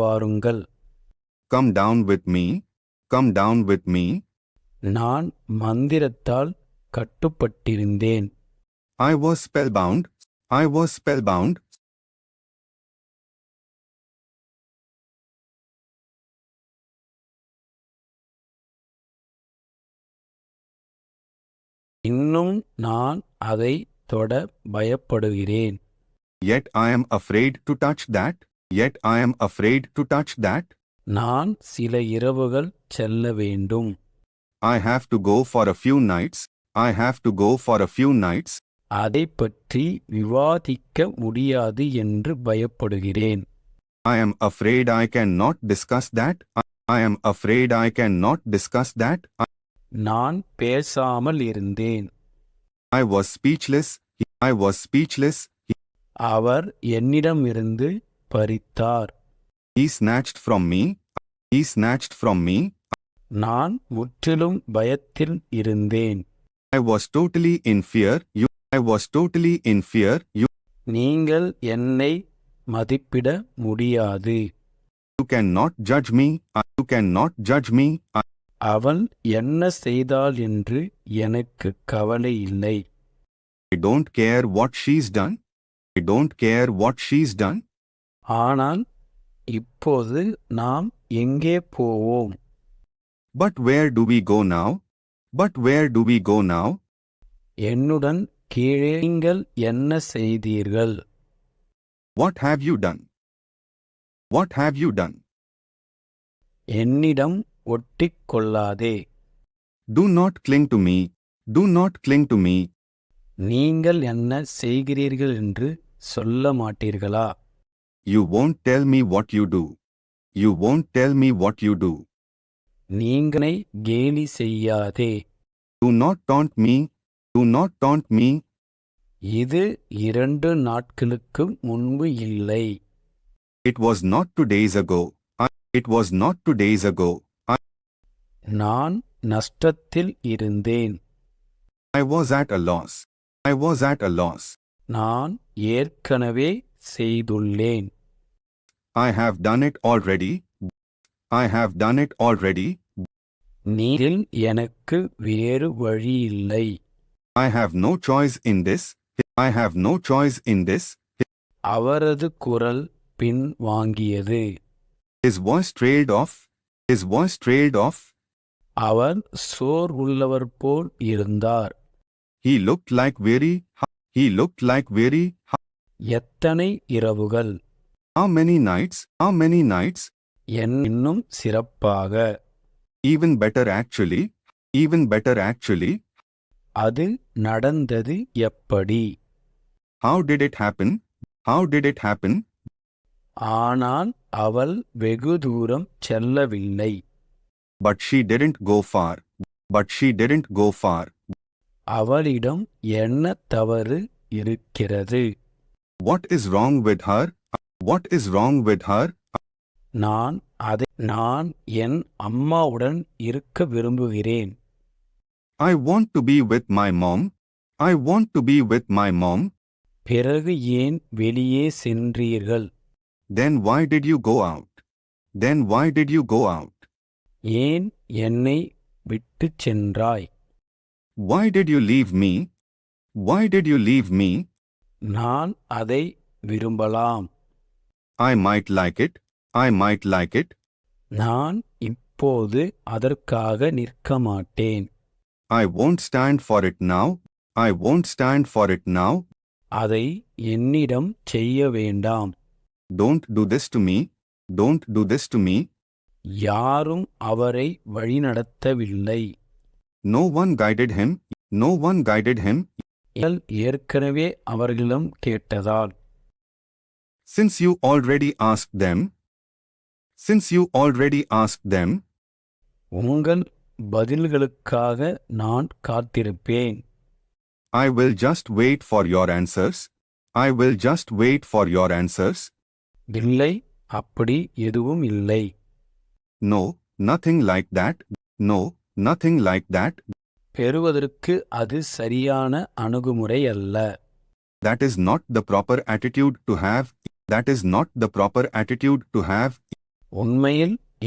வாருங்கள். Come down with me come down with me நான் மந்திரத்தால் கட்டுப்பட்டிருந்தேன். I was spellbound I was spellbound இன்னும் நான் அதை தொட பயப்படுகிறேன். Yet I am afraid to touch that. Yet I am afraid to touch that. நான் சில இரவுகள் செல்ல வேண்டும் I have to go for a few nights. I have to go for a few nights. அதை பற்றி விவாதிக்க முடியாது என்று பயப்படுகிறேன் I am afraid I cannot discuss that. I, I am afraid I cannot discuss that. I, நான் பேசாமல் இருந்தேன் I was speechless. I was speechless. அவர் என்னிடமிருந்து பறித்தார் He snatched from me. He snatched from me. நான் முற்றிலும் பயத்தில் இருந்தேன் I was totally in fear. You. I was totally in fear. You. நீங்கள் என்னை மதிப்பிட முடியாது You cannot judge me. I- You cannot judge me. I, அவள் என்ன செய்தாள் என்று எனக்கு கவலை இல்லை I don't care what she's done. I don't care what she's done. ஆனால் இப்போது நாம் எங்கே போவோம்? But where do we go now but where do we go now என்னுடன் கீழே நீங்கள் என்ன செய்தீர்கள்? What have you done what have you done என்னிடம் ஒட்டிக் கொள்ளாதே. Do not cling to me do not cling to me நீங்கள் என்ன செய்கிறீர்கள் என்று சொல்ல மாட்டீர்களா? You won't tell me what you do. You won't tell me what you do. நீங்களை கேலி செய்யாதே Do not taunt me. Do not taunt me. இது இரண்டு நாட்களுக்கு முன்பு இல்லை It was not two days ago. I, it was not two days ago. I, நான் நஷ்டத்தில் இருந்தேன் I was at a loss. I was at a loss. நான் ஏற்கனவே செய்துள்ளேன் I have done it already. I have done it already. நீரில் எனக்கு வேறு வழியில்லை I have no choice in this. I have no choice in this. அவரது குரல் பின் வாங்கியது His voice trailed off. His voice trailed off. அவர் சோர் உள்ளவர் போல் இருந்தார் He looked like weary. He looked like weary. எத்தனை இரவுகள் How many nights? How many nights? என் இன்னும் சிறப்பாக Even better actually. Even better actually. அது நடந்தது எப்படி How did it happen? How did it happen? ஆனால் அவள் வெகு தூரம் செல்லவில்லை But she didn't go far. But she didn't go far. அவளிடம் என்ன தவறு இருக்கிறது What is wrong with her? What is wrong with her? நான் அதை நான் என் அம்மாவுடன் இருக்க விரும்புகிறேன் I want to be with my mom. I want to be with my mom. பிறகு ஏன் வெளியே சென்றீர்கள் Then why did you go out? Then why did you go out? ஏன் என்னை விட்டுச் சென்றாய் Why did you leave me? Why did you leave me? நான் அதை விரும்பலாம் I might like it. I might like it. நான் இப்போது அதற்காக நிற்க மாட்டேன் I won't stand for it now. I won't stand for it now. அதை என்னிடம் செய்ய வேண்டாம் Don't do this to me. Don't do this to me. யாரும் அவரை வழிநடத்தவில்லை No one guided him. No one guided him. இயல் ஏற்கனவே அவர்களிடம் கேட்டதால் Since you already asked them. Since you already asked them, உங்கள் பதில்களுக்காக நான் காத்திருப்பேன் I will just wait for your answers. I will just wait for your answers. இல்லை அப்படி எதுவும் இல்லை No, nothing like that. No, nothing like that. பெறுவதற்கு அது சரியான அணுகுமுறை அல்ல That is not the proper attitude to have. That is not the proper attitude to have. உண்மையில்